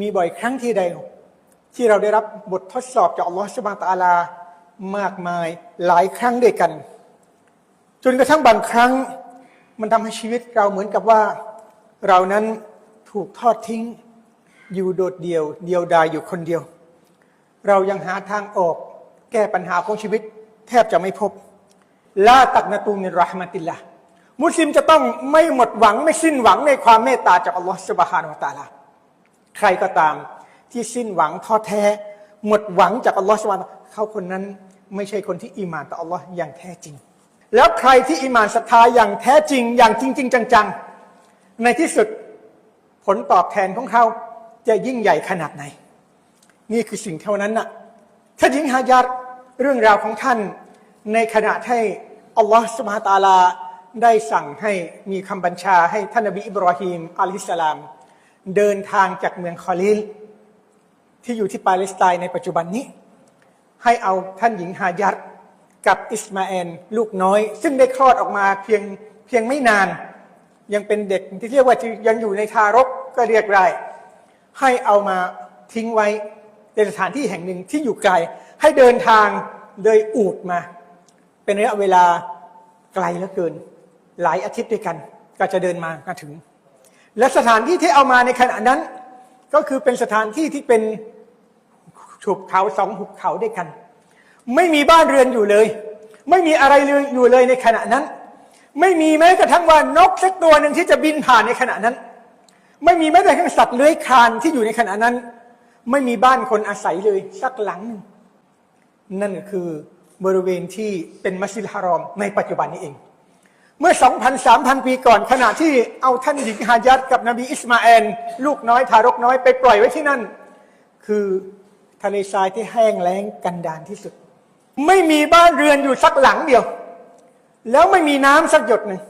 มีบ่อยครั้งที่ใดที่เราได้รับบททดสอบจากอัลลอฮฺสุบฮานตะอาลามากมายหลายครั้งด้วยกัน จนกระทั่งบางครั้ง มันทำให้ชีวิตเราเหมือนกับว่า เรานั้นถูกทอดทิ้ง อยู่โดดเดี่ยว เดียวดายอยู่คนเดียว เรายังหาทางออก แก้ปัญหาของชีวิต แทบจะไม่พบลาตักนาตูมินรหมติลละมุสลิมจะต้องไม่หมดหวังไม่สิ้นหวังในความเมตตาจากอัลลอฮฺสุบฮานาอัลตะอาลา ใครก็ตามที่สิ้นหวังท้อแท้ หมดหวังจากอัลลอฮฺสุบฮาเขาคนนั้นไม่ใช่คนที่อีมานต่ออัลลอฮ์อย่างแท้จริง แล้วใครที่อีมานศรัทธาอย่างแท้จริง อย่างจริง ๆ จัง ๆ ในที่สุดผลตอบแทนของเขาจะยิ่งใหญ่ขนาดไหน นี่คือสิ่งเท่านั้นน่ะถ้ายิงฮายัดเรื่องราวของท่าน ในขณะที่อัลลอฮฺสุบฮาตาลาได้สั่งให้มีคำบัญชาให้ท่านนบีอิบราฮิมอะลัยฮิสสลาม เดินทางจากเมืองคอลิลที่อยู่ที่ปาเลสไตน์ในปัจจุบันนี้ ให้เอาท่านหญิงฮายัดกับอิสมาเอลลูกน้อย ซึ่งได้คลอดออกมาเพียงเพียงไม่นาน ยังเป็นเด็กที่เรียกว่ายังอยู่ในทารกก็เรียกได้ให้เอามาทิ้งไว้ในสถานที่แห่งหนึ่งที่อยู่ไกล ให้เดินทางโดยอูดมา เป็นระยะเวลาไกลเหลือเกิน หลายอาทิตย์ด้วยกัน ก็จะเดินมามาถึง และสถานที่ที่เอามาในขณะนั้น ก็คือเป็นสถานที่ที่เป็นหุบเขาสองหุบเขาด้วยกัน ไม่มีบ้านเรือนอยู่เลย ไม่มีอะไรเลยอยู่เลยในขณะนั้น ไม่มีแม้กระทั่งว่านกสักตัวหนึ่งที่จะบินผ่านในขณะนั้น ไม่มีแม้แต่ทั้งสัตว์เลื้อยคลานที่อยู่ในขณะนั้น ไม่มีบ้านคนอาศัยเลยสักหลังหนึ่งนั่นก็คือบริเวณที่เป็นมัสยิดฮารอมในปัจจุบันนี้เอง เมื่อ 2,000 3,000 ปีก่อน ขณะที่เอาท่านหญิงฮายัดกับนบีอิสมาเอลลูกน้อยทารกน้อยไปปล่อยไว้ที่นั่น คือทะเลทรายที่แห้งแล้งกันดานที่สุด ไม่มีบ้านเรือนอยู่สักหลังเดียว แล้วไม่มีน้ำสักหยดหนึ่ง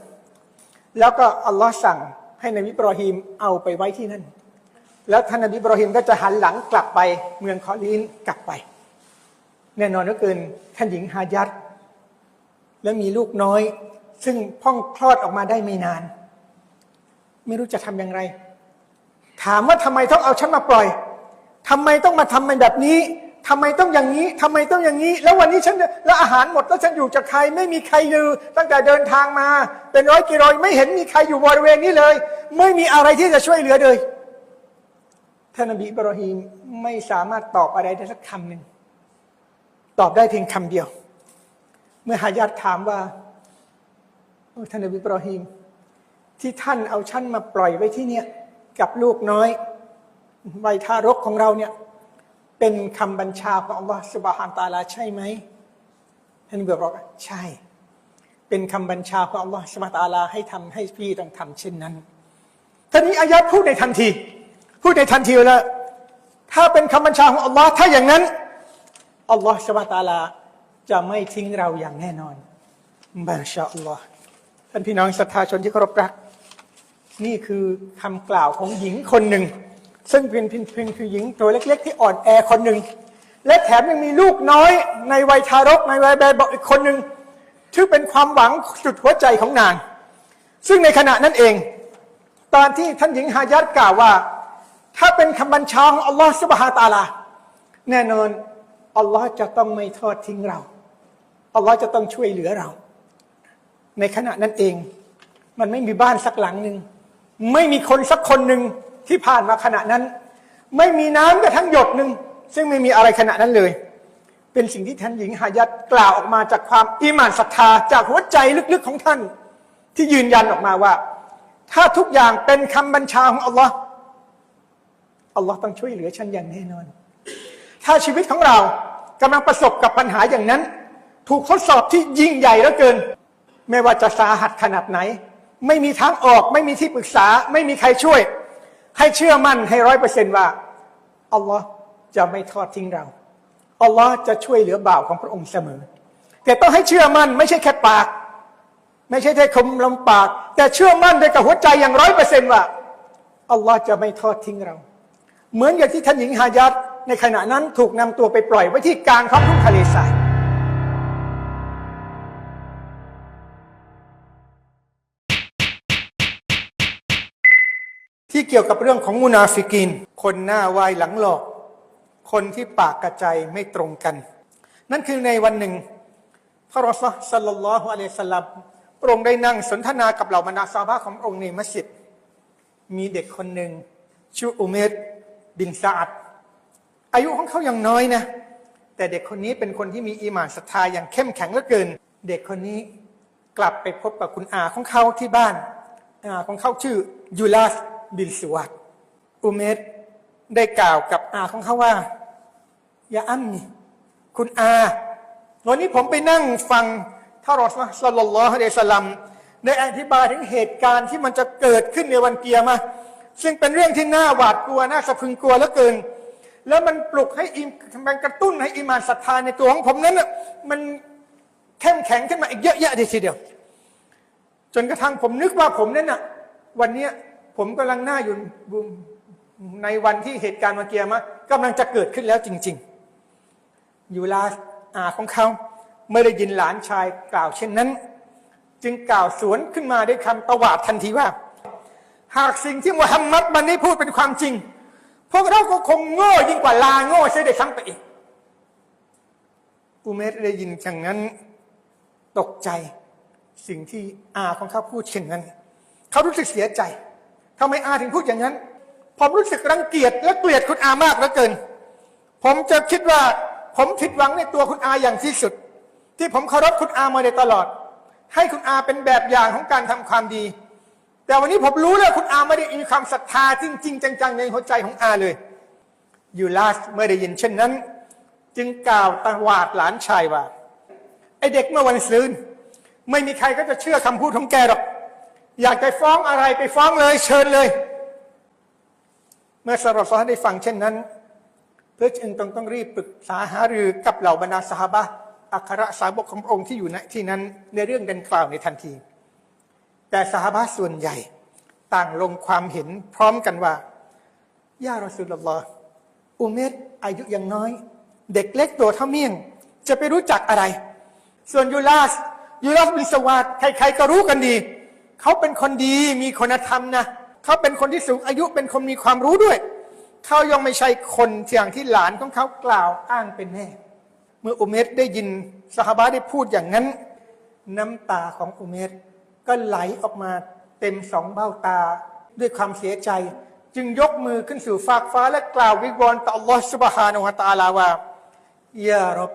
แล้วก็อัลลอฮ์สั่งให้นบีบรอฮีมเอาไปไว้ที่นั่น แล้วท่านนบีบรอฮีมก็จะหันหลังกลับไปเมืองคอลีนกลับไป แน่นอนเหลือเกินท่านหญิงฮายัดและมีลูกน้อย ซึ่งพ่องคลอดออกมาได้ไม่นาน ไม่รู้จะทำอย่างไร ถามว่าทำไมต้องเอาฉันมาปล่อยทำไมต้องมาทำมันแบบนี้ทำไมต้องอย่างนี้ทำไมต้องอย่างนี้ แล้ววันนี้ฉันแล้วอาหารหมดแล้วฉันอยู่จากใครไม่มีใครเลยตั้งแต่เดินทางมา เป็นร้อยกิโลไม่เห็นมีใครอยู่บริเวณนี้เลย ไม่มีอะไรที่จะช่วยเหลือเลยท่านนบีอิบรอฮีมไม่สามารถตอบอะไรได้สักคำหนึ่งตอบได้เพียงคำเดียว เมื่อฮายาตถามว่า ท่านนบีอิบรอฮีมที่ท่านเอาฉันมาปล่อยไว้ที่เนี่ยกับลูกน้อยวัยทารกของเราเนี่ยเป็นคำบัญชาของอัลลอฮฺสุบฮานตาลาใช่ไหมท่านนบีบอกว่าใช่ เป็นคำบัญชาของอัลลอฮฺสุบฮานตาลาให้ทำให้พี่ต้องทำเช่นนั้นท่านนี้อายะพูดในทันที พูดในทันทีแล้วถ้าเป็นคำบัญชาของอัลลอฮ์ถ้าอย่างนั้นอัลลอฮฺสุบฮานตาลาจะไม่ทิ้งเราอย่างแน่นอนบาชาอัลลอฮ์ ท่านพี่น้องศรัทธาชนที่เคารพรัก นี่คือคำกล่าวของหญิงคนหนึ่ง ซึ่งเป็นเพียงคือหญิงตัวเล็ก ๆ ที่อ่อนแอคนหนึ่ง และแถมยังมีลูกน้อย ในวัยทารกในวัยแบบบอกอีกคนหนึ่งที่เป็นความหวังสุดหัวใจของนาง ซึ่งในขณะนั้นเอง ตอนที่ท่านหญิงฮายัดกล่าวว่า ถ้าเป็นคำบัญชาของอัลลอฮฺสุบฮาตาลา แน่นอนอัลลอฮ์จะต้องไม่ทอดทิ้งเราอัลลอฮ์จะต้องช่วยเหลือเรา ในขณะนั้นเอง มันไม่มีบ้านสักหลังหนึ่งไม่มีคนสักคนหนึ่งที่ผ่านมาขณะนั้น ไม่มีน้ำกระทั่งหยดหนึ่งซึ่งไม่มีอะไรขณะนั้นเลย เป็นสิ่งที่ท่านหญิงฮายัดกล่าวออกมาจากความอิมานศรัทธาจากหัวใจลึกๆของท่าน ที่ยืนยันออกมาว่า ถ้าทุกอย่างเป็นคำบัญชาของอัลลอฮ์อัลลอฮ์ต้องช่วยเหลือฉันอย่างแน่นอน ถ้าชีวิตของเรากำลังประสบกับปัญหาอย่างนั้น ถูกทดสอบที่ยิ่งใหญ่เหลือเกิน ไม่ว่าจะสาหัสขนาดไหน ไม่มีทางออกไม่มีที่ปรึกษา ไม่มีใครช่วย ให้เชื่อมั่นให้ร้อยเปอร์เซนต์ว่าอัลลอฮ์จะไม่ทอดทิ้งเราอัลลอฮ์จะช่วยเหลือบ่าวของพระองค์เสมอ แต่ต้องให้เชื่อมั่นไม่ใช่แค่ปาก ไม่ใช่แค่คำลำปาก แต่เชื่อมั่นด้วยกับหัวใจอย่างร้อยเปอร์เซนต์ว่าอัลลอฮ์จะไม่ทอดทิ้งเรา เหมือนอย่างที่ท่านหญิงฮายัดในขณะนั้นถูกนำตัวไปปล่อยไว้ที่กลางท้องทุ่งทะเลทราย ที่เกี่ยวกับเรื่องของมุนาฟิกีน คนหน้าไหวายหลังหลอก คนที่ปากกระใจไม่ตรงกัน นั่นคือในวันหนึ่ง พระรอสลสัลลัลลอฮุอะลัยสลามพระองค์ได้นั่งสนทนากับเหล่าบรรดาซาบะขององค์ในมัสยิด มีเด็กคนหนึ่งชื่ออุเมรบินซาอัดอายุของเขายังน้อยนะ แต่เด็กคนนี้เป็นคนที่มีอีหมานศรัทธาอย่างเข้มแข็งเหลือเกิน เด็กคนนี้กลับไปพบกับคุณอาของเขาที่บ้านอาของเขาชื่อยูลาส บินสวัตอุเมรได้กล่าวกับอาของเขาว่า อย่าอั้นนี่คุณอาวันนี้ผมไปนั่งฟังท่านรอสลลลลอฮุอะลัยฮิสลามได้อธิบายถึงเหตุการณ์ที่มันจะเกิดขึ้นในวันเกียร์มาซึ่งเป็นเรื่องที่น่าหวาดกลัวน่าสะพึงกลัวเหลือเกิน แล้วมันปลุกให้อิมมันกระตุ้นให้อิมานศรัทธาในตัวของผมนั้นน่ะมันเข้มแข็งขึ้นมาอีกเยอะแยะทีเดียว จนกระทั่งผมนึกว่าผมนั้นน่ะ วันนี้ ผมกำลังหน้าอยู่ในวันที่เหตุการณ์มาเกียร์มากำลังจะเกิดขึ้นแล้วจริง ๆ อยู่ลาอาของเขาไม่ได้ยินหลานชายกล่าวเช่นนั้น จึงกล่าวสวนขึ้นมาด้วยคำตวาดทันทีว่า หากสิ่งที่มุฮัมมัดมันนี้พูดเป็นความจริง พวกเราก็คงโง่ยิ่งกว่าลาโง่เสียด้วยซ้ำไปอีกอุเมรได้ยินอย่างนั้นตกใจสิ่งที่อาของเขาพูดเช่นนั้น เขารู้สึกเสียใจ ทำไมอาถึงพูดอย่างนั้น ผมรู้สึกรังเกียจและเกลียดคุณอามากเหลือเกิน ผมจะคิดว่าผมผิดหวังในตัวคุณอาอย่างที่สุด ที่ผมเคารพคุณอามาโดยตลอด ให้คุณอาเป็นแบบอย่างของการทำความดี แต่วันนี้ผมรู้แล้วคุณอาไม่ได้มีความศรัทธาจริง ๆ จัง ๆ ในหัวใจของอาเลยยูลาสเมื่อได้ยินเช่นนั้น จึงกล่าวตวาดหลานชายว่าไอเด็กเมื่อวันซืนไม่มีใครก็จะเชื่อคำพูดของแกหรอก อยากจะฟ้องอะไรไปฟ้องเลยเชิญเลย เมื่อสารซอได้ฟังเช่นนั้น เพื่อจึงต้องต้องรีบปรึกษาหารือกับเหล่าบรรดาสหบะอัครสาวกของพระองค์ที่อยู่ณที่นั้นในเรื่องดังกล่าวในทันที แต่สหบะส่วนใหญ่ต่างลงความเห็นพร้อมกันว่าย่ารอสุลลออุเมรอายุยังน้อย เด็กเล็กตัวเท่าเมี่ยง จะไปรู้จักอะไร ส่วนยูลาสยูลาสบินสวาดใครๆก็รู้กันดี เขาเป็นคนดีมีคุณธรรมนะเขาเป็นคนที่สูงอายุเป็นคนมีความรู้ด้วย เขายังไม่ใช่คนอย่างที่หลานของเขากล่าวอ้างเป็นแน่ เมื่ออุเมรได้ยินสหบาได้พูดอย่างนั้น น้ำตาของอุเมรก็ไหลออกมาเต็มสองเบ้าตาด้วยความเสียใจ จึงยกมือขึ้นสู่ฟากฟ้าและกล่าววิงวอนต่อ Allah سبحانه และ تعالى ว่ายารบ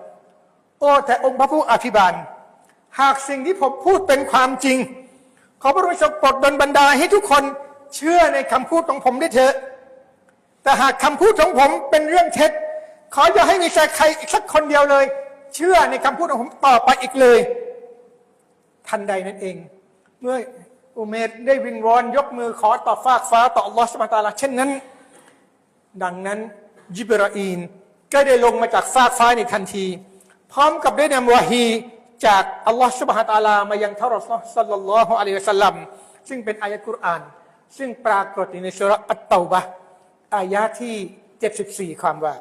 โอ้แต่องค์พระผู้อภิบาล หากสิ่งที่ผมพูดเป็นความจริง ขอพระองค์ทรงโปรดดลบันดาลให้ทุกคนเชื่อในคำพูดของผมได้เถอะ แต่หากคำพูดของผมเป็นเรื่องเท็จ ขออย่าให้มีใครอีกสักคนเดียวเลย เชื่อในคำพูดของผมต่อไปอีกเลย ทันใดนั่นเอง เมื่ออุเมรได้วิงวอนยกมือขอต่อฟากฟ้าต่ออัลลอฮฺสุบฮาตาลาเช่นนั้น ดังนั้นยิบราอีนก็ได้ลงมาจากฟากฟ้าในทันที พร้อมกับได้นำวะฮี จากอัลลอฮ์สุบฮานตาลามายังทารอสซัลลัลลอฮุอะลัยฮิสัลลัมซึ่งเป็นอายะคุรอาน ซึ่งปรากฏในสุรอัตตาบะอายะที่ 74 ความว่า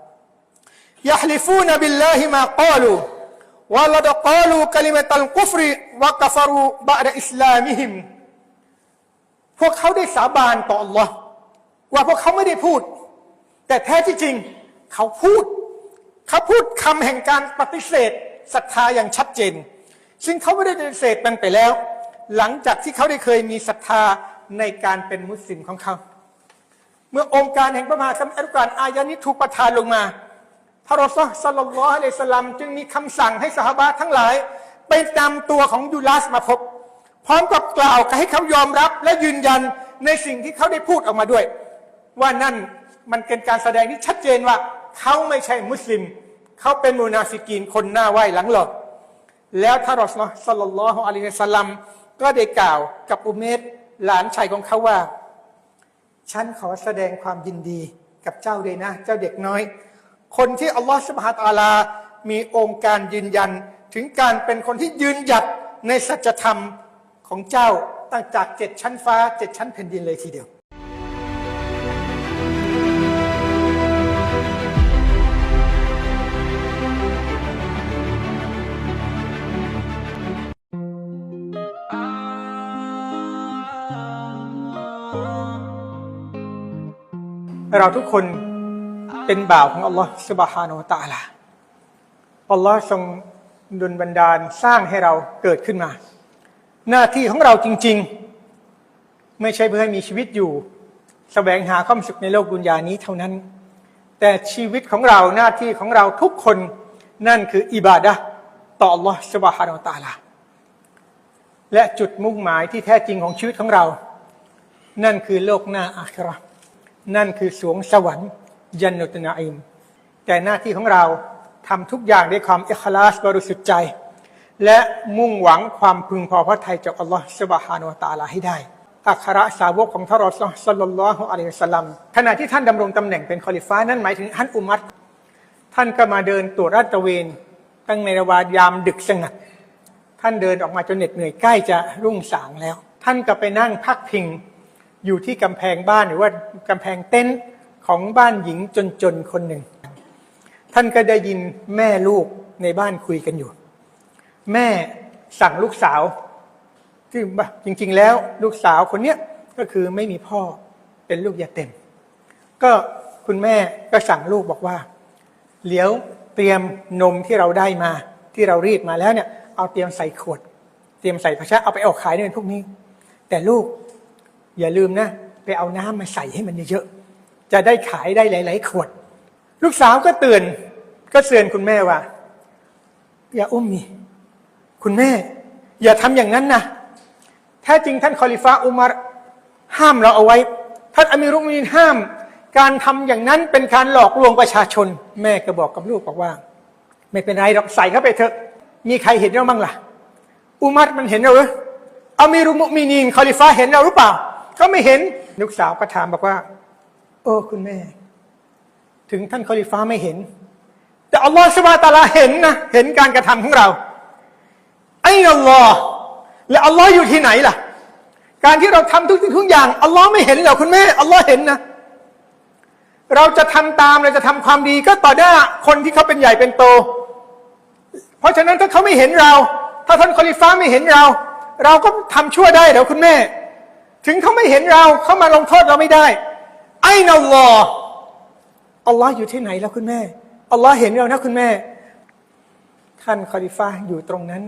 ยะฮลิฟูนบิลลาฮิมะกาลูวะลัดกาลูคัลิมตัลกุฟรีวะกฟรูบะดอิสลามิฮิมพวกเขาได้สาบานต่อ Allah ว่าพวกเขาไม่ได้พูด แต่แท้ที่จริง เขาพูด เขาพูดคำแห่งการปฏิเสธ ศรัทธาอย่างชัดเจน ซึ่งเขาไม่ได้ปฏิเสธมันไปแล้ว หลังจากที่เขาได้เคยมีศรัทธาในการเป็นมุสลิมของเขา เมื่อองค์การแห่งพระมหาคัมภีร์อัลกุรอานอายะนี้ถูกประทานลงมา พระรอซูลสัลลัลลอฮุอะลัยฮิสลามจึงมีคำสั่งให้สหบาทั้งหลายไปนำตัวของยูลาสมาพบ พร้อมกับกล่าวให้เขายอมรับและยืนยันในสิ่งที่เขาได้พูดออกมาด้วย ว่านั่นมันเป็นการแสดงที่ชัดเจนว่าเขาไม่ใช่มุสลิม เขาเป็นมูนาฟิกีนคนหน้าไหวหลังหลอกแล้วท่านรอซูลสัลลัลลอฮุอะลัยฮิสสลามก็ได้กล่าวกับอุเมรหลานชายของเขาว่า ฉันขอแสดงความยินดีกับเจ้าเลยนะ เจ้าเด็กน้อย คนที่อัลลอฮฺสุบฮาตะอาลา มีองค์การยืนยัน ถึงการเป็นคนที่ยืนหยัดในสัจธรรมของเจ้าตั้งจากเจ็ดชั้นฟ้าเจ็ดชั้นแผ่นดินเลยทีเดียว เราทุกคนเป็นบ่าวของอัลลอฮฺสุบฮานุตาลาอัลลอฮ์ทรงดลบันดาลสร้างให้เราเกิดขึ้นมา หน้าที่ของเราจริง ๆ ไม่ใช่เพื่อให้มีชีวิตอยู่สแสวงหาความสุขในโลกดุนยานี้เท่านั้น แต่ชีวิตของเราหน้าที่ของเราทุกคนนั่นคืออิบาดะต่อ Allah s u b h a n า h u Taala และจุดมุ่งหมายที่แท้จริงของชีวิตของเรา นั่นคือโลกหน้าอาครา นั่นคือสวงสวรรค์ยันนุตนาอิม แต่หน้าที่ของเราทำทุกอย่างด้วยความเอิคลาสบริสุทธิ์ใจ และมุ่งหวังความพึงพอพระทัยจากอัลลอฮฺสุบฮานุตาลาให้ได้ อัครสาวกของท่านรอสซลลลลอฮุอะลัยฮิสลัมขณะที่ท่านดำรงตำแหน่งเป็นคอลิฟ้านั่นหมายถึงท่านอุมัตท่านก็มาเดินตรวจราตระเวน ตั้งในระวายามดึกสงัด ท่านเดินออกมาจนเหน็ดเหนื่อยใกล้จะรุ่งสางแล้ว ท่านก็ไปนั่งพักพิง อยู่ที่กำแพงบ้านหรือว่ากำแพงเต็นท์ของบ้านหญิงจนๆคนหนึ่ง ท่านก็ได้ยินแม่ลูกในบ้านคุยกันอยู่ แม่สั่งลูกสาวที่จริง ๆ แล้วลูกสาวคนเนี้ยก็คือไม่มีพ่อเป็นลูกยาเต็ม ก็คุณแม่ก็สั่งลูกบอกว่าเดี๋ยวเตรียมนมที่เราได้มา ที่เรารีดมาแล้วเนี่ย เอาเตรียมใส่ขวด เตรียมใส่ภาชนะเอาไปออกขายในวันพรุ่งนี้ แต่ลูก อย่าลืมนะ ไปเอาน้ำมาใส่ให้มันเยอะๆจะได้ขายได้หลาย ๆ ขวด ลูกสาวก็เตือนก็เตือนคุณแม่ว่า อย่าอุ้มมีคุณแม่ อย่าทำอย่างนั้นนะแท้จริงท่านคอลิฟ้าอุมารห้ามเราเอาไว้ ท่านอามีรุมินห้าม การทำอย่างนั้นเป็นการหลอกลวงประชาชน แม่ก็บอกกับลูกบอกว่า ไม่เป็นไรหรอกใส่เข้าไปเถอะ มีใครเห็นเราบ้างล่ะอุมัรมันเห็นเราหรืออามีรุมุมินีนคอลิฟ้าเห็นเราหรือเปล่า เขาไม่เห็นลูกสาวก็ถามบอกว่าโอ้คุณแม่ ถึงท่านคอลิฟ้าไม่เห็น แต่อัลลอฮฺสุบาตาลาเห็นนะเห็นการกระทำของเราไอ้อัลลอฮ์และอัลลอฮ์อยู่ที่ไหนล่ะ การที่เราทำทุกสิ่งทุกอย่างอัลลอฮ์ไม่เห็นเหรอคุณแม่อัลลอฮ์เห็นนะเราจะทำตามเราจะทำความดีก็ต่อหน้าคนที่เขาเป็นใหญ่เป็นโต เพราะฉะนั้นถ้าเขาไม่เห็นเรา ถ้าท่านคอลิฟ้าไม่เห็นเรา เราก็ทำชั่วได้เดี๋ยวคุณแม่ ถึงเขาไม่เห็นเราเขามาลงโทษเราไม่ได้ ไอ้นัลลอฮ์อัลลอฮ์อยู่ที่ไหนแล้วคุณแม่อัลลอฮ์เห็นเรานะคุณแม่ ท่านคอลิฟ้าอยู่ตรงนั้น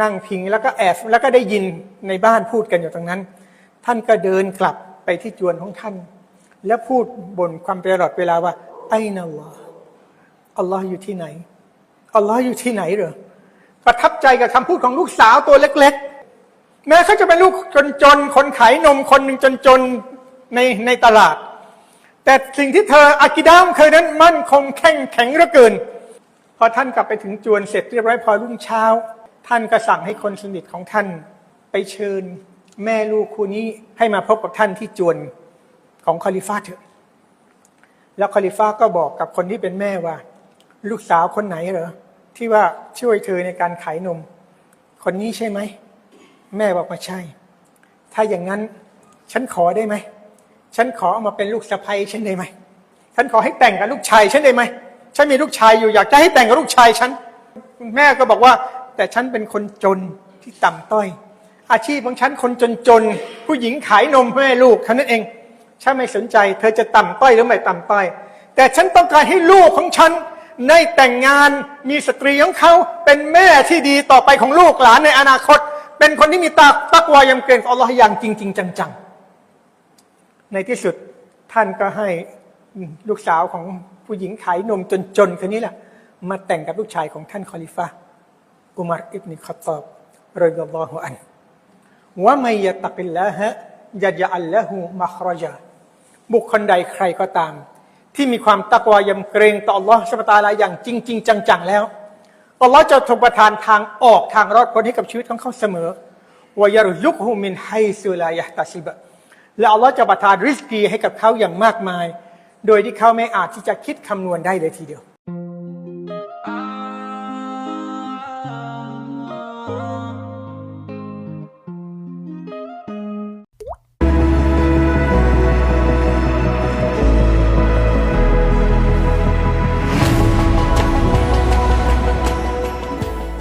นั่งพิงแล้วก็แอบแล้วก็ได้ยินในบ้านพูดกันอยู่ตรงนั้น ท่านก็เดินกลับไปที่จวนของท่าน แล้วพูดบนความตลอดเวลาว่า ไอ้นัลลอฮ์อัลลอฮ์อยู่ที่ไหนอัลลอฮ์อยู่ที่ไหนเหรอประทับใจกับคำพูดของลูกสาวตัวเล็ก ๆ แม้เขาจะเป็นลูกจนๆคนขายนมคนหนึ่งจนๆในในตลาด แต่สิ่งที่เธออากิดามเคยนั้นมั่นคงแข็งแข็งเหลือเกิน พอท่านกลับไปถึงจวนเสร็จเรียบร้อยพอรุ่งเช้า ท่านก็สั่งให้คนสนิทของท่านไปเชิญแม่ลูกคู่นี้ให้มาพบกับท่านที่จวนของคอลิฟ้าเถอะ แล้วคอลิฟ้าก็บอกกับคนที่เป็นแม่ว่า ลูกสาวคนไหนเหรอที่ว่าช่วยเธอในการขายนม คนนี้ใช่ไหม แม่บอกว่าใช่ ถ้าอย่างนั้นฉันขอได้ไหม ฉันขอเอามาเป็นลูกสะใภ้ฉันได้ไหม ฉันขอให้แต่งกับลูกชายฉันได้ไหม ฉันมีลูกชายอยู่อยากจะให้แต่งกับลูกชายฉัน แม่ก็บอกว่า แต่ฉันเป็นคนจนที่ต่ำต้อย อาชีพของฉันคนจนๆ ผู้หญิงขายนมให้ลูกเท่านั้นเอง ฉันไม่สนใจ เธอจะต่ำต้อยหรือไม่ต่ำต้อย แต่ฉันต้องการให้ลูกของฉันได้แต่งงานมีสตรีของเขาเป็นแม่ที่ดีต่อไปของลูกหลานในอนาคต เป็นคนที่มีตาตักวายำเกรงต่ออัลลอฮ์อย่างจริง ๆ จังๆ ในที่สุดท่านก็ให้ลูกสาวของผู้หญิงขายนมจนๆคนนี้แหละ มาแต่งกับลูกชายของท่านคอลิฟะอุมารอิบนิขัตอบรอยลอฮุอันว่าไม่ยตักิลละฮะยะยะอัลละหูมัครจาบุคคลใดใครก็ตาม ที่มีความตักวายำเกรงต่อ Allah สุบตาลาอย่างจริง ๆ จังๆแล้ว อัลลอฮ์จะทรงประทานทางออกทางรอดพ้นให้กับชีวิตของเขาเสมอวายรุลุกฮุมินไฮซุลายะตัสิบะและอัลลอฮ์จะประทานริสกีให้กับเขาอย่างมากมาย โดยที่เขาไม่อาจที่จะคิดคำนวณได้เลยทีเดียว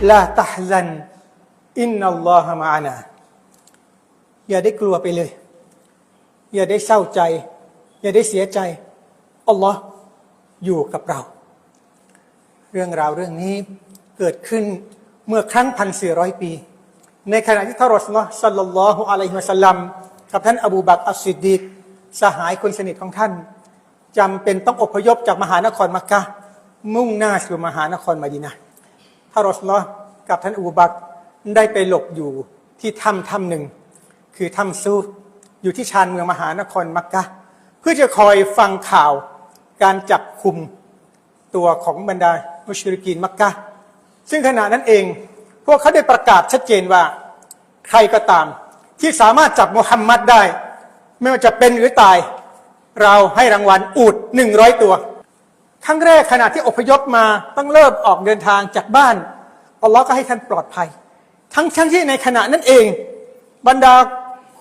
ลาตฮซันอินนัลลอฮะมาอานาอย่าได้กลัวไปเลย อย่าได้เศร้าใจ อย่าได้เสียใจอัลลอฮ์อยู่กับเรา เรื่องราวเรื่องนี้เกิดขึ้นเมื่อครั้งพันสี่ร้อยปี ในขณะที่ทารสลลอฮ์สัลลัลลอฮุอะลัยฮิวะสัลลัมกับท่านอบูบักอัสซิดดีกสหายคนสนิทของท่านจำเป็นต้องอพยพจากมหานครมักกะมุ่งหน้าสู่มหานครมะดีนะ ท่านรอสุลอกับท่านอูบักได้ไปหลบอยู่ที่ถ้ำถ้ำหนึ่ง คือถ้ำซูอยู่ที่ชานเมืองมหานครมักกะ เพื่อจะคอยฟังข่าวการจับคุมตัวของบรรดามุชริกีนมักกะ ซึ่งขณะนั้นเอง พวกเขาได้ประกาศชัดเจนว่าใครก็ตาม ที่สามารถจับมุฮัมมัดได้ ไม่ว่าจะเป็นหรือตาย เราให้รางวัลอูดหนึ่งร้อยตัว ครั้งแรกขณะที่อพยพมาต้องเริ่มออกเดินทางจากบ้านอัลลอฮ์ก็ให้ท่านปลอดภัย ทั้งทั้งที่ในขณะนั้นเอง บรรดา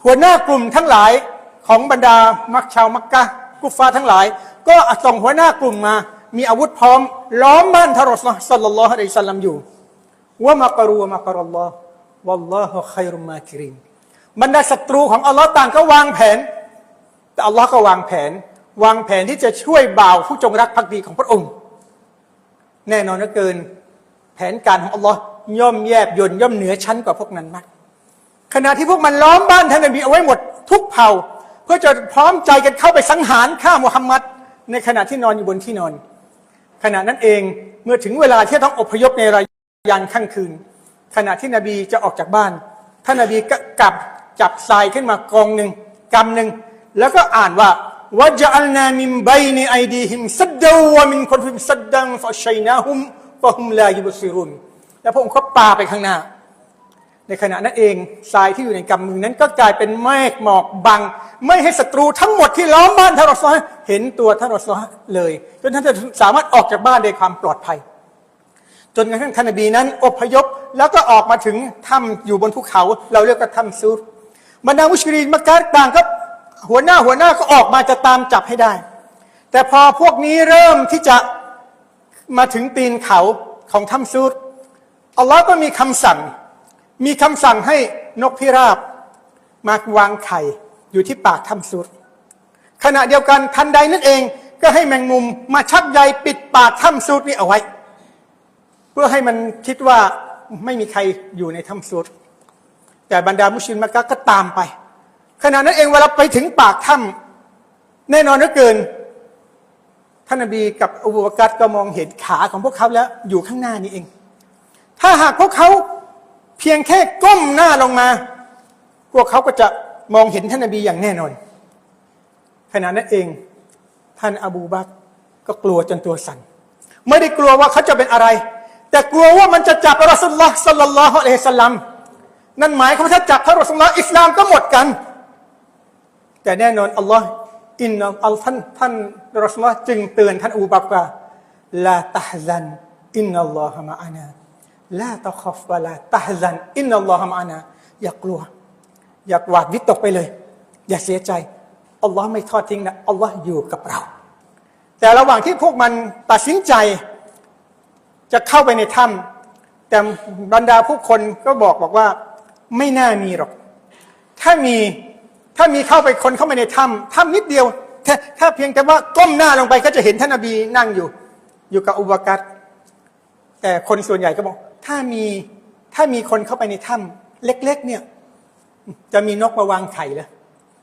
หัวหน้ากลุ่มทั้งหลายของบรรดามักชาวมักกะกุฟฟาทั้งหลาย ก็ส่งหัวหน้ากลุ่มมา มีอาวุธพร้อม ล้อมบ้านทารอสสัลลัลลอฮุอะลัยฮิสัลลัมอยู่ว่ามักรูวะมักรัลลอฮ์วัลลอฮุขัยรุมมาคิรินบรรดาศัตรูของอัลลอฮ์ต่างก็วางแผน แต่อัลลอฮ์ก็วางแผน วางแผนที่จะช่วยบ่าวผู้จงรักภักดีของพระองค์ แน่นอนเหลือเกิน แผนการของอัลลอฮ์ย่อมแยบยนย่อมเหนือชั้นกว่าพวกนั้นมากขณะที่พวกมันล้อมบ้านท่านนบีเอาไว้หมดทุกเผ่า เพื่อจะพร้อมใจกันเข้าไปสังหารฆ่ามุฮัมมัดในขณะที่นอนอยู่บนที่นอน ขณะนั้นเองเมื่อถึงเวลาที่ต้องอพยพในรายยันค่ำคืน ขณะที่นบีจะออกจากบ้าน ท่านนบีก็กลับจับทรายขึ้นมากองหนึ่งกำหนึ่งแล้วก็อ่านว่า วะจัลนามิมไบนไอดีหิมซัดดาวะมินคนฟิมซัดดังฟะชัยนาฮุมฟะฮุมลายิบซิรุนแล้วพระองค์ก็ปาไปข้างหน้า ในขณะนั้นเองทรายที่อยู่ในกำมือนั้นก็กลายเป็นเมฆหมอกบัง ไม่ให้ศัตรูทั้งหมดที่ล้อมบ้านท่านรอซอเห็นตัวท่านรอซอเลยจนท่านจะสามารถออกจากบ้านด้ความปลอดภัย จนกระทั่งท่านนบีนั้นอพยพแล้วก็ออกมาถึงถ้ำอยู่บนภูเขา เราเรียกว่าถ้ำซูรบรรดามุชรินมักกะฮ์ต่างก็ หัวหน้าหัวหน้าก็ออกมาจะตามจับให้ได้ แต่พอพวกนี้เริ่มที่จะมาถึงตีนเขาของถ้ำซูรอัลลอฮ์ก็มีคำสั่ง มีคำสั่งให้นกพิราบ มาวางไข่อยู่ที่ปากถ้ำซูรขณะเดียวกันทันใดนั่นเองก็ให้แมงมุมมาชักใยปิดปากถ้ำซูรนี้เอาไว้ เพื่อให้มันคิดว่าไม่มีใครอยู่ในถ้ำซูรแต่บรรดามุชลิมมักกะก็ตามไป ขณะนั้นเองเวลาไปถึงปากถ้ำแน่นอนเหลือเกินท่านนบีกับอบูบากัรก็มองเห็นขาของพวกเขาแล้วอยู่ข้างหน้านี้เอง ถ้าหากพวกเขาเพียงแค่ก้มหน้าลงมา พวกเขาก็จะมองเห็นท่านนบีอย่างแน่นอน ขณะนั้นเอง ท่านอบูบักก็กลัวจนตัวสั่นไม่ได้กลัวว่าเขาจะเป็นอะไร แต่กลัวว่ามันจะจับรอสุลลอฮ์สัลลัลลอฮุอะลัยฮิสสลัมนั่นหมายความว่าถ้าจับท่านรอสุลลอฮ์อิสลามก็หมดกัน แต่แน่นอนอัลลอฮ์อินนัลท่านท่านรอสุลลอฮ์จึงเตือนท่านอูบักว่าลาตะฮซันอินนัลลอฮะมะอานาลาตะคอฟวะลาตะฮซันอินนัลลอฮะมะอานาอย่ากลัว อย่าหวาดวิตกไปเลย อย่าเสียใจอัลลอฮ์ไม่ทอดทิ้งนะอัลลอฮ์อยู่กับเรา แต่ระหว่างที่พวกมันตัดสินใจ จะเข้าไปในถ้ำแต่บรรดาผู้คนก็บอกบอกว่า ไม่น่ามีหรอก ถ้ามี ถ้ามีเข้าไปคนเข้าไปในถ้ำถ้ำนิดเดียวถ้าถ้าเพียงแต่ว่าก้มหน้าลงไปก็จะเห็นท่านนบีนั่งอยู่ อยู่กับอุบากัตแต่คนส่วนใหญ่ก็บอก ถ้ามีถ้ามีคนเข้าไปในถ้ำเล็ก ๆ เนี่ย จะมีนกมาวางไข่เลย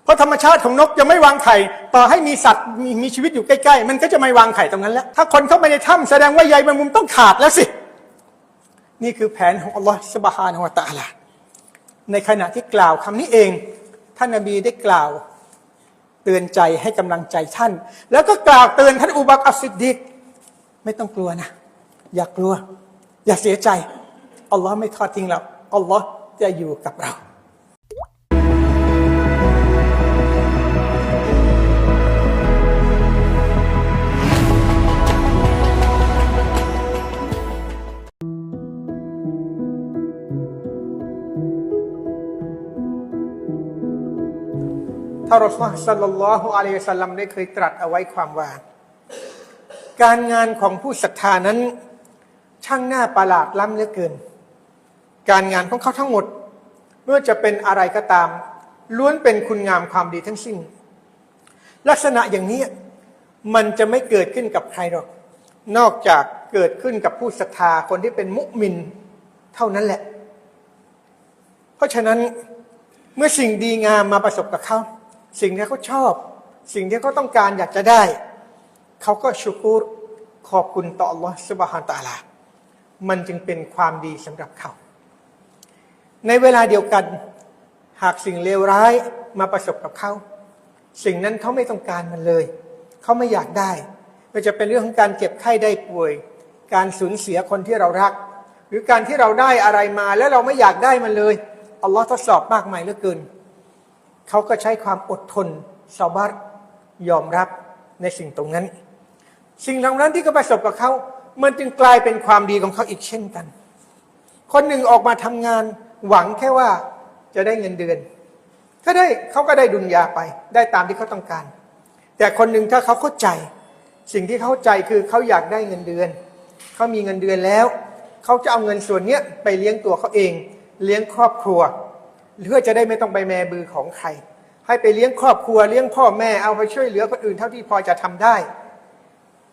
เพราะธรรมชาติของนกจะไม่วางไข่ ต่อให้มีสัตว์มีมีชีวิตอยู่ใกล้ๆ มันก็จะไม่วางไข่ตรงนั้นแล้ว ถ้าคนเข้าไปในถ้ำแสดงว่าใยแมงมุมต้องขาดแล้วสิ นี่คือแผนของอัลลอฮฺสุบฮานะฮูวตะอาลาในขณะที่กล่าวคำนี้เอง ท่านนบีได้กล่าวเตือนใจให้กำลังใจท่าน แล้วก็กล่าวเตือนท่านอุบักอัสซิดดิกไม่ต้องกลัวนะ อย่ากลัว อย่าเสียใจอัลลอฮ์ไม่ทอดทิ้งเราอัลลอฮ์จะอยู่กับเรา ท่ารอสูลสัลลัลลอฮุอะลัยฮิวะสัลลัมได้เคยตรัสเอาไว้ความว่า การงานของผู้ศรัทธานั้น ช่างน่าประหลาดล้ำเหลือเกิน การงานของเขาทั้งหมดไม่ว่าจะเป็นอะไรก็ตาม ล้วนเป็นคุณงามความดีทั้งสิ้น ลักษณะอย่างนี้มันจะไม่เกิดขึ้นกับใครหรอก นอกจากเกิดขึ้นกับผู้ศรัทธาคนที่เป็นมุมินเท่านั้นแหละ เพราะฉะนั้นเมื่อสิ่งดีงามมาประสบกับเขา สิ่งที่เขาชอบ สิ่งที่เขาต้องการอยากจะได้ เขาก็ชุกูรขอบคุณต่อ Allah Subhanahu w มันจึงเป็นความดีสำหรับเขา ในเวลาเดียวกัน หากสิ่งเลวร้ายมาประสบกับเขา สิ่งนั้นเขาไม่ต้องการมันเลย เขาไม่อยากได้ไม่จะเป็นเรื่องของการเจ็บไข้ได้ป่วย การสูญเสียคนที่เรารัก หรือการที่เราได้อะไรมาแล้วเราไม่อยากได้มันเลยอัลลอฮ์ทดสอบมากมายเหลือเกิน เขาก็ใช้ความอดทนซาบัตยอมรับในสิ่งตรงนั้น สิ่งเหล่านั้นที่เขาประสบกับเขา มันจึงกลายเป็นความดีของเขาอีกเช่นกัน คนหนึ่งออกมาทำงานหวังแค่ว่าจะได้เงินเดือนถ้าได้เขาก็ได้ดุลยาไป ได้ตามที่เขาต้องการ แต่คนหนึ่งถ้าเขาเข้าใจ สิ่งที่เข้าใจคือเขาอยากได้เงินเดือน เขามีเงินเดือนแล้ว เขาจะเอาเงินส่วนเนี้ยไปเลี้ยงตัวเขาเอง เลี้ยงครอบครัว เพื่อจะได้ไม่ต้องไปแมบือของใคร ให้ไปเลี้ยงครอบครัวเลี้ยงพ่อแม่เอาไปช่วยเหลือคนอื่นเท่าที่พอจะทำได้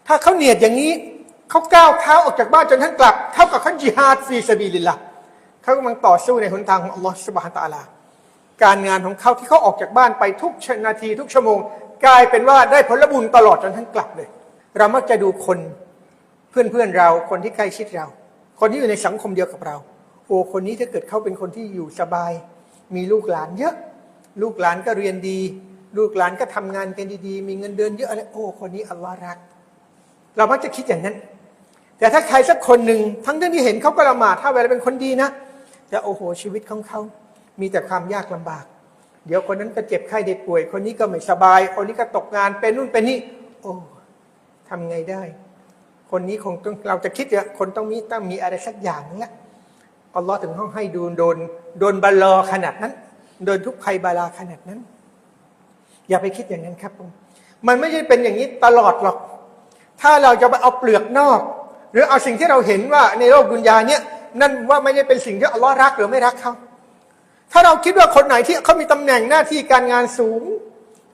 ถ้าเขาเนียดอย่างนี้เขาก้าวเท้าออกจากบ้านจนท่านกลับ เท่ากับเขาจิฮาดฟีสบีลิลละเขากำลังต่อสู้ในหนทางของอัลลอฮฺสุบฮานตะอาลา การงานของเขาที่เขาออกจากบ้านไปทุกนาทีทุกชั่วโมง กลายเป็นว่าได้ผลบุญตลอดจนท่านกลับเลย เรามักจะดูคนเพื่อนเพื่อนๆเราคนที่ใกล้ชิดเรา คนที่อยู่ในสังคมเดียวกับเรา โอ้คนนี้ถ้าเกิดเขาเป็นคนที่อยู่สบาย มีลูกหลานเยอะ ลูกหลานก็เรียนดี ลูกหลานก็ทำงานกันดีๆ มีเงินเดือนเยอะอะไรโอ้คนนี้อัลลอฮ์รัก เรามักจะคิดอย่างนั้น แต่ถ้าใครสักคนหนึ่งทั้งที่เห็นเขาก็ละหมาดถ้าเวลาเป็นคนดีนะแต่โอ้โหชีวิตของเขามีแต่ความยากลำบาก เดี๋ยวคนนั้นก็เจ็บไข้ได้ป่วย คนนี้ก็ไม่สบาย คนนี้ก็ตกงานเป็นนู่นเป็นนี่โอ้ทำไงได้ คนนี้คงต้องเราจะคิดว่าคนต้องมีต้องมีอะไรสักอย่างนึงแหละ อัลลอฮ์ถึงห้องให้ดูโดนโดนบาลอขนาดนั้น โดนทุกภัยบาลาขนาดนั้น อย่าไปคิดอย่างนั้นครับผมมันไม่ใช่เป็นอย่างนี้ตลอดหรอก ถ้าเราจะไปเอาเปลือกนอก หรือเอาสิ่งที่เราเห็นว่าในโลกดุนยาเนี่ยนั่นว่าไม่ได้เป็นสิ่งที่อัลลอฮ์รักหรือไม่รักเขาถ้าเราคิดว่าคนไหนที่เขามีตำแหน่งหน้าที่การงานสูง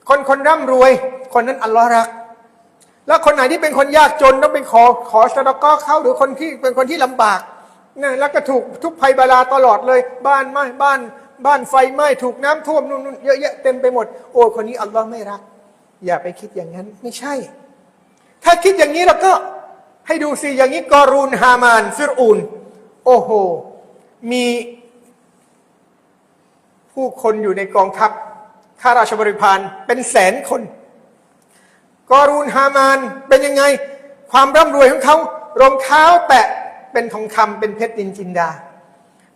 คนคนร่ำรวย คนนั้นอัลลอฮ์รัก แล้วคนไหนที่เป็นคนยากจนต้องไปขอขอสตอกเขาหรือคนที่เป็นคนที่ลำบาก นี่ยแล้วก็ถูกทุกภัยบาลาตลอดเลย บ้านไหม้บ้าน บ้านไฟไหม้ถูกน้ำท่วมนู่นนเยอะแยะเต็มไปหมด โอ้คนนี้อัลลอฮ์ไม่รัก อย่าไปคิดอย่างนั้น ไม่ใช่ ถ้าคิดอย่างนี้เราก็ให้ดูสิอย่างนี้กอรูนฮามานฟิรอูนโอ้โห มีผู้คนอยู่ในกองทัพข้าราชบริพารเป็นแสนคน กอรูนฮามานเป็นยังไง ความร่ำรวยของเขารองเท้าแตะ เป็นทองคำเป็นเพชรดินจินดา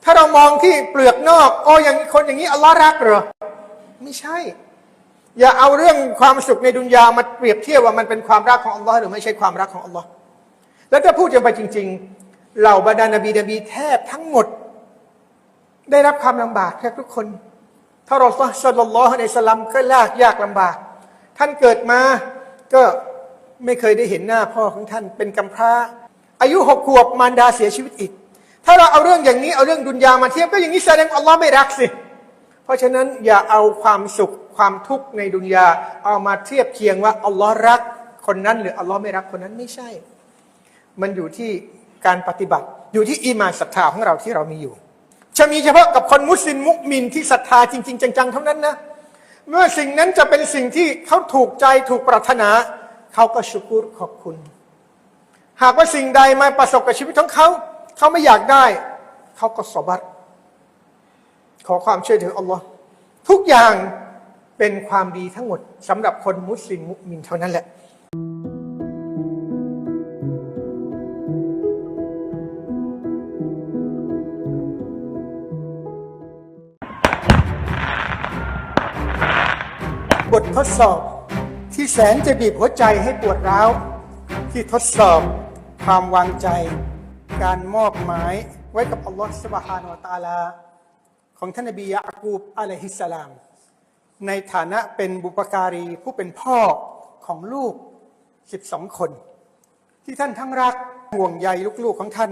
ถ้าเรามองที่เปลือกนอก โอ้อย่างคนอย่างนี้อัลลอฮ์รักเหรอไม่ใช่ อย่าเอาเรื่องความสุขในดุนยามาเปรียบเทียบว่ามันเป็นความรักของอัลลอฮ์หรือไม่ใช่ความรักของอัลลอฮ์แล้วถ้าพูดกันไปจริง ๆ เหล่าบรรดานบีนบีแทบทั้งหมด ได้รับความลำบากแทบทุกคนถ้าเราสัลลัลลอฮุอะลัยสสลัมก็ยากยากลำบาก ท่านเกิดมาก็ไม่เคยได้เห็นหน้าพ่อของท่านเป็นกำพร้า อายุหกขวบมารดาเสียชีวิตอีก ถ้าเราเอาเรื่องอย่างนี้เอาเรื่องดุนยามาเทียบก็อย่างนี้แสดงอัลลอฮ์ไม่รักสิ เพราะฉะนั้นอย่าเอาความสุขความทุกข์ในดุนยาเอามาเทียบเคียงว่าอัลลอฮ์รักคนนั้น หรืออัลลอฮ์ไม่รักคนนั้นไม่ใช่ มันอยู่ที่การปฏิบัติอยู่ที่อีมานศรัทธาของเราที่เรามีอยู่ จะมีเฉพาะกับคนมุสลิมมุกมินที่ศรัทธาจริง ๆ จังๆเท่านั้นนะเมื่อสิ่งนั้นจะเป็นสิ่งที่เขาถูกใจถูกปรารถนา เขาก็ชุกุรขอบคุณ หากว่าสิ่งใดมาประสบกับชีวิตของเขา เขาไม่อยากได้ เขาก็สบัดขอความช่วยเหลืออัลลอฮ์ทุกอย่างเป็นความดีทั้งหมดสำหรับคนมุสลิมมุมินเท่านั้นแหละบททดสอบที่แสนจะบีบหัวใจให้ปวดร้าว ที่ทดสอบ ความวางใจ การมอบหมายไว้กับอัลลอฮฺสุบฮานวะตาลา ของท่านนบียะกูบอะลัยฮิสสลาม ในฐานะเป็นบุปการีผู้เป็นพ่อของลูก 12 คน ที่ท่านทั้งรักห่วงใยลูกๆของท่าน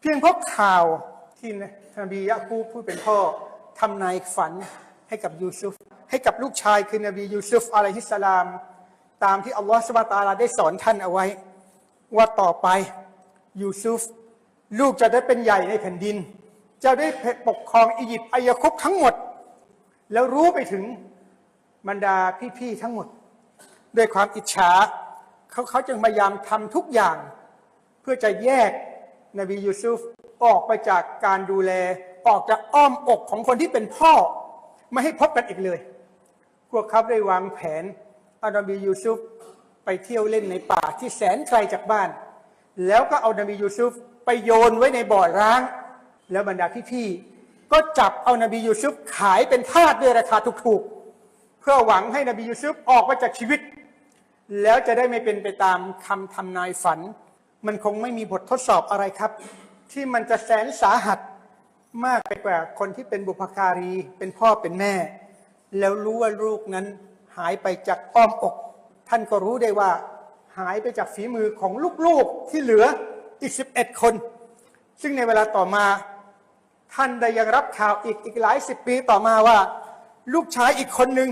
เพียงเพราะข่าวที่นบียะกูบผู้เป็นพ่อทำนายฝันให้กับยูซุฟให้กับลูกชายคือนบียูซุฟอะลัยฮิสสลาม ตามที่อัลลอฮฺสุบฮานวะตาลาได้สอนท่านเอาไว้ ว่าต่อไปยูซุฟลูกจะได้เป็นใหญ่ในแผ่นดิน จะได้ปกครองอียิปต์อายคุปทั้งหมด แล้วรู้ไปถึงบรรดาพี่ๆทั้งหมด ด้วยความอิจฉาเขาเขาจึงพยายามทำทุกอย่าง เพื่อจะแยกนบียูซุฟออกไปจากการดูแลออกจากอ้อมอกของคนที่เป็นพ่อ ไม่ให้พบกันอีกเลย พวกเขาได้วางแผนเอานบียูซุฟ ไปเที่ยวเล่นในป่าที่แสนไกลจากบ้าน แล้วก็เอานบียูซุฟไปโยนไว้ในบ่อร้าง แล้วบรรดาพี่ๆก็จับเอานบียูซุฟขายเป็นทาสด้วยราคาถูกๆ เพื่อหวังให้นบียูซุฟออกมาจากชีวิต แล้วจะได้ไม่เป็นไปตามคำทำนายฝัน มันคงไม่มีบททดสอบอะไรครับ ที่มันจะแสนสาหัสมากไปกว่าคนที่เป็นบุพการีเป็นพ่อเป็นแม่ แล้วรู้ว่าลูกนั้นหายไปจากอ้อมอก ท่านก็รู้ได้ว่าหายไปจากฝีมือของลูกๆที่เหลืออีก 11 คน ซึ่งในเวลาต่อมาท่านได้ยังรับข่าวอีกอีกหลายสิบปีต่อมาว่า ลูกชายอีกคนหนึ่ง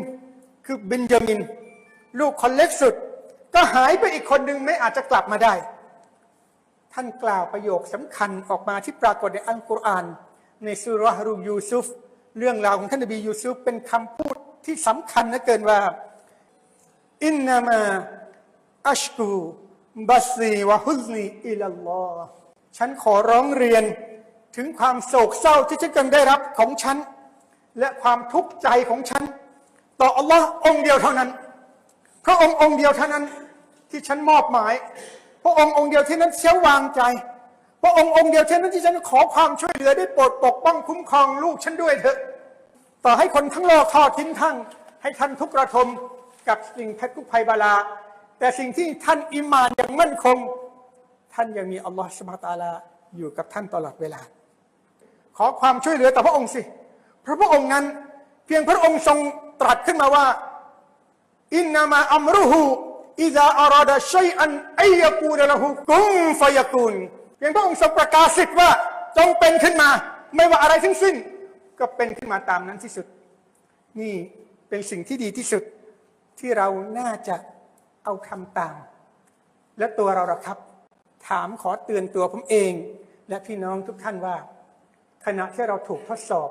คือเบนจามิน ลูกคนเล็กสุด ก็หายไปอีกคนหนึ่งไม่อาจจะกลับมาได้ ท่านกล่าวประโยคสำคัญออกมาที่ปรากฏในอัลกุรอาน ในสุรฮารูยูซุฟ เรื่องราวของท่านนบียูซุฟเป็นคำพูดที่สำคัญนะเกินว่า อินนามาอัชกูบัสซีวะฮุซนีอิลลอฮ์ฉันขอร้องเรียนถึงความโศกเศร้าที่ฉันกำลังได้รับของฉัน และความทุกข์ใจของฉัน ต่ออัลลอฮ์องเดียวเท่านั้น พระองค์องเดียวเท่านั้นที่ฉันมอบหมาย พระองค์องเดียวที่นั้นเชี่ยววางใจ พระองค์องเดียวเท่านั้นที่ฉันขอความช่วยเหลือได้โปรดปกป้องคุ้มครองลูกฉันด้วยเถอะ ต่อให้คนทั้งโลกทอดทิ้งท่านให้ท่านทุกข์ระทม กับสิ่งแพทุกภัยบาลา แต่สิ่งที่ท่านอิมานย่างมั่นคง ท่านยังมีอัลลอฮฺสุบฮาตาลาอยู่กับท่านตลอดเวลา ขอความช่วยเหลือต่อพระองค์สิเพราะพระองค์นั้น เพียงพระองค์ทรงตรัสขึ้นมาว่า อินนามาอัมรุฮูอิซาอาราดะชัยอันไอยะกูลละหูกุมฟยกุนเพียงพระองค์ทรงประกาศสิทธิ์ว่าจงเป็นขึ้นมา ไม่ว่าอะไรทั้งสิ้น ก็เป็นขึ้นมาตามนั้นที่สุด นี่เป็นสิ่งที่ดีที่สุด ที่เราน่าจะเอาทำตาม และตัวเราละครับ ถามขอเตือนตัวผมเอง และพี่น้องทุกท่านว่า ขณะที่เราถูกทดสอบ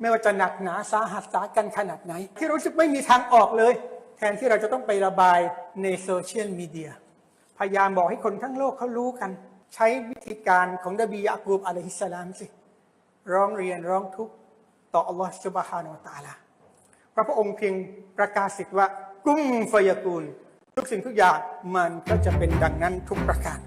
ไม่ว่าจะหนักหนาสาหัสสากันขนาดไหน ที่รู้สึกไม่มีทางออกเลย แทนที่เราจะต้องไประบายในโซเชียลมีเดียพยายามบอกให้คนทั้งโลกเขารู้กัน ใช้วิธีการของนบียะกูบอะลัยฮิสลามสิ ร้องเรียนร้องทุกข์ต่ออัลลอฮฺสุบฮานาอัลตาลาพระพระองค์เพียงประกาศสิทธิ์ว่า กุมฟยากูล ทุกสิ่งทุกอย่างมันก็จะเป็นดังนั้นทุกประการ